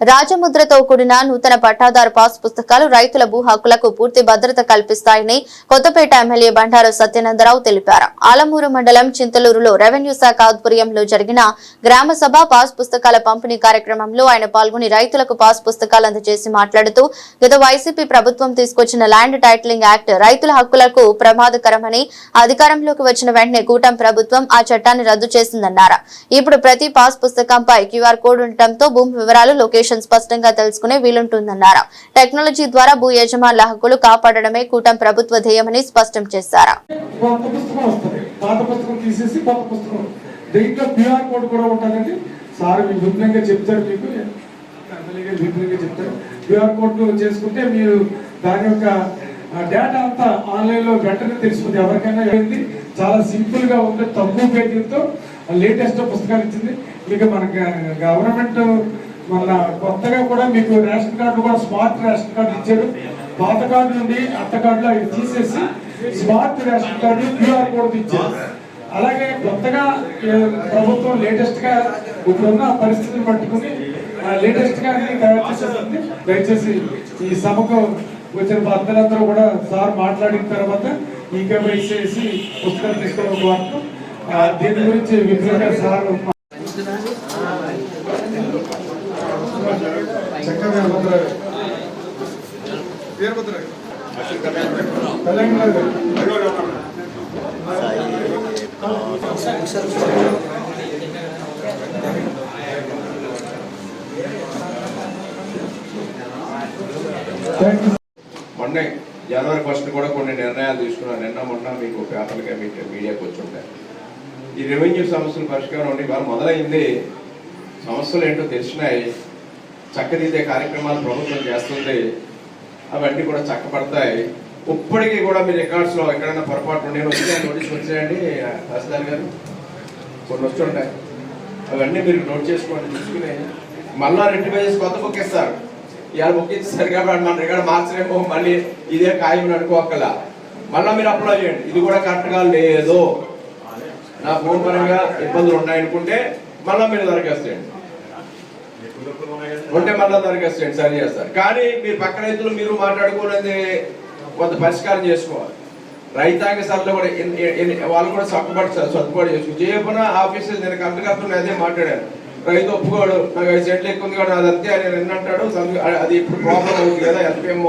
రాజముద్రతో కూడిన నూతన పట్టాదారు పాస్ పుస్తకాలు రైతుల భూ హక్కులకు పూర్తి భద్రత కల్పిస్తాయని కొత్తపేట ఎమ్మెల్యే బండారు సత్యనందరావు తెలిపారు. ఆలమూరు మండలం చింతలూరులో రెవెన్యూ శాఖ ఆధ్వర్యంలో జరిగిన గ్రామ సభ పాస్ పుస్తకాల పంపిణీ కార్యక్రమంలో ఆయన పాల్గొని రైతులకు పాస్ పుస్తకాలు అందజేసి మాట్లాడుతూ గత వైసీపీ ప్రభుత్వం తీసుకొచ్చిన ల్యాండ్ టైటిలింగ్ యాక్ట్ రైతుల హక్కులకు ప్రమాదకరమని అధికారంలోకి వచ్చిన వెంటనే కూటమి ప్రభుత్వం ఆ చట్టాన్ని రద్దు చేసిందన్నారు. ఇప్పుడు ప్రతి పాస్ పుస్తకంపై క్యూఆర్ కోడ్ ఉండటంతో భూమి వివరాలు లొకేషన్ స్పష్టంగా తెలుసుకునే వీలుంటుందన్నారు. టెక్నాలజీ ద్వారా భూ యజమానుల హక్కులు కాపాడడమే కూటమి ప్రభుత్వ ధ్యేయమని స్పష్టం చేశారు. క్యూఆర్ కోడ్ చేసుకుంటే మీరు దాని యొక్క డేటా అంతా ఆన్లైన్లో వెంటనే తెలిసిపోతుంది ఎవరికైనా ఏంటి చాలా సింపుల్గా తక్కువ పేజీలతో లేటెస్ట్ పుస్తకాలు ఇచ్చింది. ఇక మన గవర్నమెంట్ మన కొత్తగా కూడా మీకు రేషన్ కార్డు కూడా స్మార్ట్ రేషన్ కార్డు ఇచ్చారు. పాత కార్డు నుండి అత్త కార్డులో అవి తీసేసి smart ration card QR code ఇచ్చారు. అలాగే కొత్తగా ప్రభుత్వం లేటెస్ట్గా ఇప్పుడున్న పరిస్థితిని పట్టుకుని లేటెస్ట్గా తయారు చేసేస్తుంది. దయచేసి ఈ సభకు వచ్చిన భక్తులందరూ కూడా సార్ మాట్లాడిన తర్వాత ఇంకా వేసేసి పుస్తకాలు తీసుకోవడం దీని గురించి విగ్రహ సార్ చక్కగా జనవరి ఫస్ట్ కూడా కొన్ని నిర్ణయాలు తీసుకున్నాను. నిన్న మొన్న మీకు పేపర్లుగా మీకు మీడియాకి వచ్చి ఉంటాయి. ఈ రెవెన్యూ సమస్యల పరిష్కారం ఉండి ఇవాళ మొదలైంది. సమస్యలు ఏంటో తెలిసినాయి. చక్కదిద్దే కార్యక్రమాలు ప్రభుత్వం చేస్తుంది. అవన్నీ కూడా చక్కబడతాయి ఇప్పటికీ కూడా మీ రికార్డ్స్లో ఎక్కడైనా పొరపాటు నేను వచ్చే నోటీస్ వచ్చాయండి తహసీల్దార్ గారు. కొన్ని వస్తుంటాయి అవన్నీ మీరు నోట్ చేసుకోండి చూసుకుని. మళ్ళా రెండు పేజెస్ కొత్త బుక్ ఇస్తారు. ఇవాళ బుక్ ఇచ్చేసారు కాబట్టి మన రికార్డ్ మార్చలేమో మళ్ళీ ఇదే ఖాయం అనుకోకల మళ్ళీ మీరు అప్లై చేయండి. ఇది కూడా కరెక్ట్గా లేదు. నా ఫోన్ పరంగా ఇబ్బందులు ఉన్నాయనుకుంటే మళ్ళీ మీరు దరఖాస్తేయండి ఉంటే మళ్ళీ దరఖాస్తేయండి సరి చేస్తారు. కానీ మీరు పక్క రైతులు మీరు మాట్లాడుకోలేదు కొంత పరిష్కారం చేసుకోవాలి. రైతాంగ సభలో కూడా వాళ్ళు కూడా సర్దుబాటు సర్దుబాటు చేసుకో చేయకుండా ఆఫీసులు నేను కంపెనీ అదే మాట్లాడాను. రైతు ఒప్పుకోడు నాకు ఐదు సెంట్లు ఎక్కువ ఉంది కూడా అది అంతే అని నిన్న అంటాడు అది ఇప్పుడు ప్రాబ్లం అవుతుంది కదా ఎల్పిఎం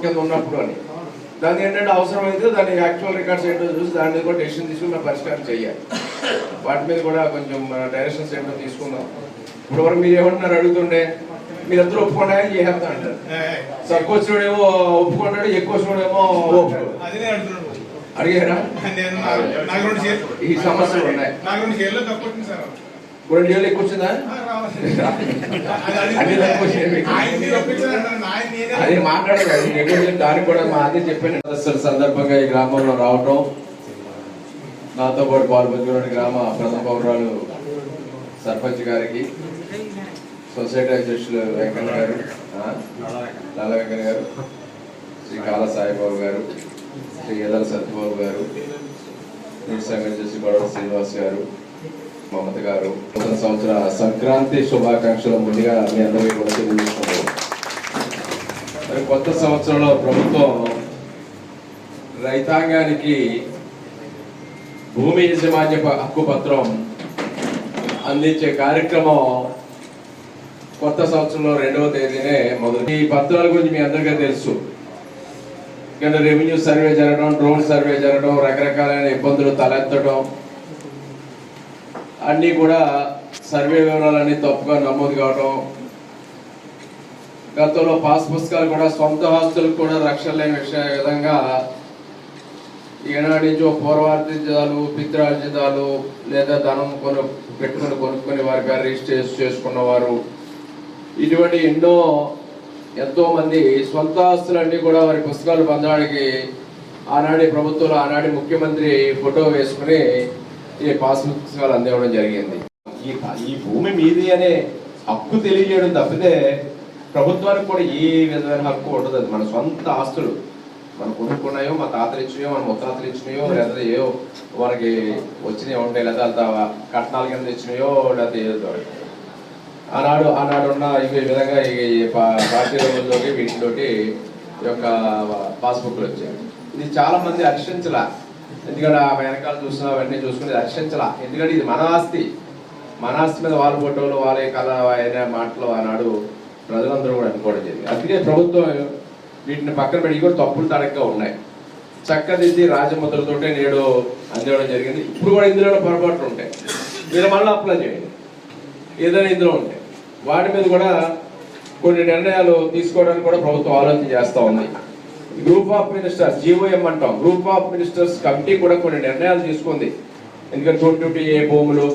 కింద ఉన్నప్పుడు అని. దాన్ని ఏంటంటే అవసరమైతే దాని యాక్చువల్ రికార్డ్స్ ఏంటో చూసి దాని మీద కూడా డెసిషన్ తీసుకుని పరిష్కారం చేయాలి. వాటి మీద కూడా కొంచెం డైరెక్షన్స్ ఏంటో తీసుకుందాం. ఇప్పుడు వరకు మీరు ఏమంటున్నారు? అడుగుతుండే. మీరందరూ ఒప్పుకున్నాయని చేసేస్తా అంటారు. తక్కువ వచ్చినోడేమో ఒప్పుకున్నాడు ఎక్కువ వచ్చినోడేమో అంటున్నాను అడిగారా? నేను నా- నాకు రెండు షేర్లు ఈ సమస్యలు ఉన్నాయి. రెండు ఎక్కువ వచ్చిందా. అది- తక్కువ అదే చేసి దానికి కూడా మా అదే చెప్పాను. సందర్భంగా ఈ గ్రామంలో రావటం. నాతో పాటు పాల్పంచుకున్న గ్రామ ప్రథమ పౌరాలు సర్పంచ్ గారికి సొసైటీ అధ్యక్షులు వెంకన్న గారు లాల వెంకన్న గారు శ్రీ కాల సాయిబాబు గారు శ్రీ ఎదల సత్యబాబు గారు నీటి సంఘం శ్రీనివాస్ గారు మమత గారు. నూతన సంవత్సర సంక్రాంతి శుభాకాంక్షలు ముందుగా మీ అందరికీ కూడా తెలియజేసుకుంటారు మరి కొత్త సంవత్సరంలో ప్రభుత్వం రైతాంగానికి భూమి యజమాన్య హక్కు పత్రం అందించే కార్యక్రమం కొత్త సంవత్సరంలో రెండవ తేదీనే మొదలు. ఈ పత్రాల గురించి మీ అందరికీ తెలుసు. ఇక్కడ రెవెన్యూ సర్వే జరగడం డ్రోన్ సర్వే జరగడం రకరకాలైన ఇబ్బందులు తలెత్తడం అన్నీ కూడా సర్వే వివరాలన్నీ తప్పుగా నమోదు కావడం గతంలో పాస్ పుస్తకాలు కూడా సొంత ఆస్తులకు కూడా రక్షణ లేని విషయ విధంగా ఈనాటి నుంచో పూర్వార్జితాలు పిత్రార్జితాలు లేదా ధనం కొను పెట్టుకుని కొనుక్కొని వారి పేరు రిజిస్టర్ ఇటువంటి ఎన్నో ఎంతో మంది సొంత ఆస్తులన్నీ కూడా వారి పుస్తకాలు పొందడానికి ఆనాటి ప్రభుత్వంలో ఆనాటి ముఖ్యమంత్రి ఫోటో వేసుకుని ఈ పాస్ పుస్తకాలు అందివ్వడం జరిగింది. ఈ ఈ భూమి మీది అనే హక్కు తెలియజేయడం తప్పితే ప్రభుత్వానికి కూడా ఏ విధమైన హక్కు ఉండదు. అది మన సొంత ఆస్తులు. మనం కొనుక్కున్నాయో మా తాతలు ఇచ్చినాయో మన ముత్తాతలు ఇచ్చినాయో లేదా ఏవో మనకి వచ్చినాయి ఉంటాయి లేదా కట్నాలు కట్నాల కింద ఇచ్చినాయో లేకపోతే ఏదో ఆనాడు ఆనాడు ఉన్న ఇవి ఈ విధంగా ఈ పార్టీ రోజుల్లోకి వీటిలోకి ఈ యొక్క పాస్బుక్లు వచ్చాయి. ఇది చాలా మంది హర్షించలా. ఎందుకంటే ఆ వెనకాల చూసిన అవన్నీ చూసుకుని ఇది హర్షించలా. ఎందుకంటే ఇది మన ఆస్తి. మన ఆస్తి మీద వాళ్ళ ఫోటోలు వాళ్ళ కళ ఆయన మాటలు ఆనాడు ప్రజలందరూ కూడా అనుకోవడం జరిగింది. అందుకే ప్రభుత్వం వీటిని పక్కన పెట్టి కూడా తప్పులు తడకగా ఉన్నాయి. చక్కదిద్ది రాజముద్రతోటే నేడు అందివ్వడం జరిగింది. ఇప్పుడు కూడా ఇందులో పొరపాట్లు ఉంటాయి. మీరు మళ్ళీ అప్లై చేయండి. ఏదైనా ఇందులో ఉంటాయి. వాటి మీద కూడా కొన్ని నిర్ణయాలు తీసుకోవడానికి కూడా ప్రభుత్వం ఆలోచన చేస్తూ ఉంది. గ్రూప్ ఆఫ్ మినిస్టర్స్ జీవోఎం అంటాం. గ్రూప్ ఆఫ్ మినిస్టర్స్ కమిటీ కూడా కొన్ని నిర్ణయాలు తీసుకుంది. ఎందుకంటే ట్వంటీ ఏ భూములు